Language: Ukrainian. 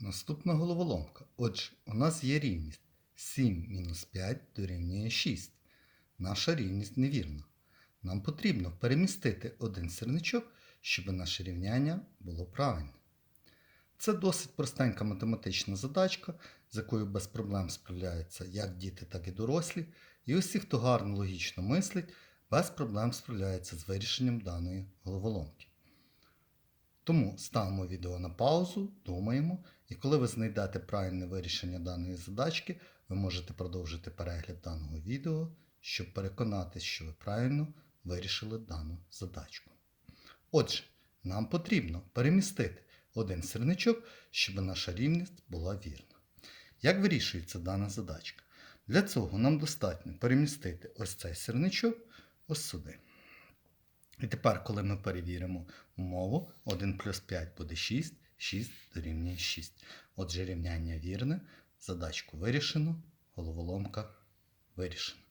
Наступна головоломка. Отже, у нас є рівність 7 мінус 5 дорівнює 6. Наша рівність невірна. Нам потрібно перемістити один сірничок, щоб наше рівняння було правильне. Це досить простенька математична задачка, з якою без проблем справляються як діти, так і дорослі. І усі, хто гарно логічно мислить, без проблем справляється з вирішенням даної головоломки. Тому ставимо відео на паузу, думаємо, і коли ви знайдете правильне вирішення даної задачки, ви можете продовжити перегляд даного відео, щоб переконатися, що ви правильно вирішили дану задачку. Отже, нам потрібно перемістити один сірничок, щоб наша рівність була вірна. Як вирішується дана задачка? Для цього нам достатньо перемістити ось цей сірничок ось сюди. І тепер, коли ми перевіримо умову, 1 плюс 5 буде 6, 6 дорівнює 6. Отже, рівняння вірне, задачку вирішено, головоломка вирішена.